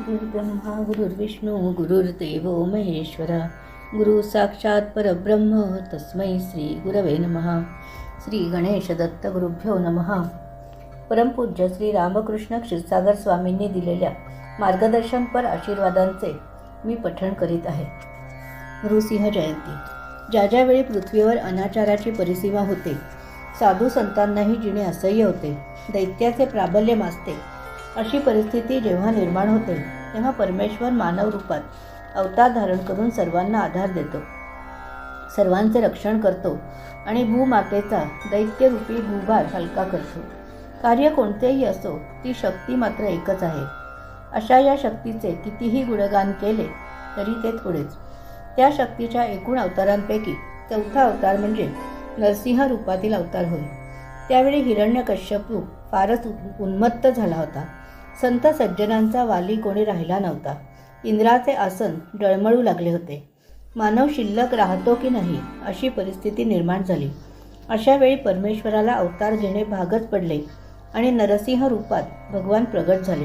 गुरुर्ब्रह्मा गुरुर्विष्णू गुरुर्देव महेश्वरा। गुरु साक्षात परब्रह्म तस्मै श्री गुरवे नमः। श्री गणेश दत्त गुरुभ्यो नमहा परमपूज्य श्री रामकृष्ण क्षीरसागर स्वामींनी दिलेल्या मार्गदर्शनपर आशीर्वादांचे मी पठण करीत आहे. गुरुसिंह जयंती. ज्या ज्यावेळी पृथ्वीवर अनाचाराची परिसीमा होते साधू संतांनाही जिणे असह्य होते दैत्याचे प्राबल्य मासते अशी परिस्थिती जेव्हा निर्माण होते तेव्हा परमेश्वर मानव रूपात अवतार धारण करून सर्वांना आधार देतो. सर्वांचे रक्षण करतो आणि भूमातेचा दैत्यरूपी भूभार हलका करतो. कार्य कोणतेही असो ती शक्ती मात्र एकच आहे. अशा या शक्तीचे कितीही गुणगान केले तरी ते थोडेच. त्या शक्तीच्या एकूण अवतारांपैकी चौथा अवतार म्हणजे नरसिंह रूपातील अवतार होय. त्यावेळी हिरण्यकश्यपू फारच उ- उन्मत्त झाला होता. संत सज्जनांचा वाली कोणी राहिला नव्हता. इंद्राचे आसन डळमळू लागले होते. मानव शिल्लक राहतो की नाही अशी परिस्थिती निर्माण झाली. अशा वेळी परमेश्वराला अवतार घेणे भागच पडले आणि नरसिंह रूपात भगवान प्रगट झाले.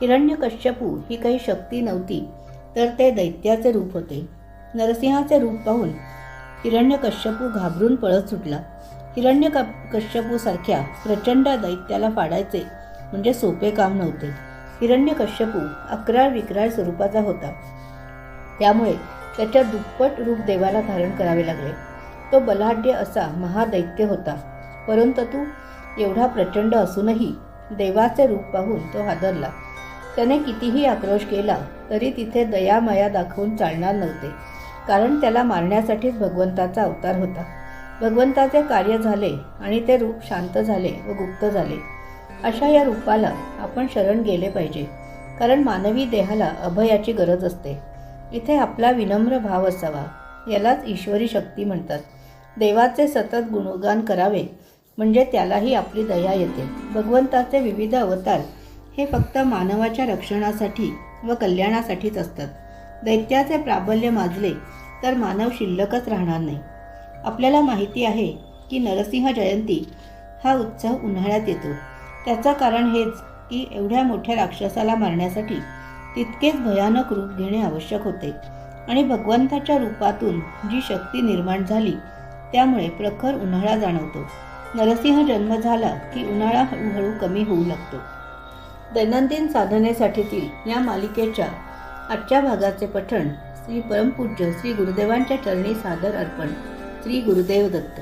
हिरण्यकश्यपू ही काही शक्ती नव्हती तर ते दैत्याचे रूप होते. नरसिंहाचे रूप पाहून हिरण्यकश्यपू घाबरून पळत सुटला. हिरण्य कश्यपूसारख्या प्रचंड दैत्याला फाडायचे म्हणजे सोपे काम नव्हते. हिरण्यकश्यपू अकराळ विक्राळ स्वरूपाचा होता. त्यामुळे त्याच्या दुप्पट रूप देवाला धारण करावे लागले. तो बलाढ्य असा महादैत्य होता. परंतु तू एवढा प्रचंड असूनही देवाचे रूप पाहून तो हादरला. त्याने कितीही आक्रोश केला तरी तिथे दयामाया दाखवून चालणार नव्हते. कारण त्याला मारण्यासाठीच भगवंताचा अवतार होता. भगवंताचे कार्य झाले आणि ते रूप शांत झाले व गुप्त झाले. अशा या रूपाला आपण शरण गेले पाहिजे. कारण मानवी देहाला अभयाची गरज असते. इथे आपला विनम्र भाव असावा. यालाच ईश्वरी शक्ती म्हणतात. देवाचे सतत गुणगान करावे म्हणजे त्यालाही आपली दया येते. भगवंताचे विविध अवतार हे फक्त मानवाच्या रक्षणासाठी व कल्याणासाठीच असतात. दैत्याचे प्राबल्य माजले तर मानव शिल्लकच राहणार नाही. आपल्याला माहिती आहे की नरसिंह जयंती हा उत्सव उन्हाळ्यात येतो. त्याचं कारण हेच की एवढ्या मोठ्या राक्षसाला मारण्यासाठी तितकेच भयानक रूप घेणे आवश्यक होते. आणि भगवंताच्या रूपातून जी शक्ती निर्माण झाली त्यामुळे प्रखर उन्हाळा जाणवतो. नरसिंह जन्म झाला की उन्हाळा हळूहळू कमी होऊ लागतो. दैनंदिन साधनेसाठीतील या मालिकेच्या आजच्या भागाचे पठण श्री परमपूज्य श्री गुरुदेवांच्या चरणी सादर अर्पण श्री गुरुदेव दत्त.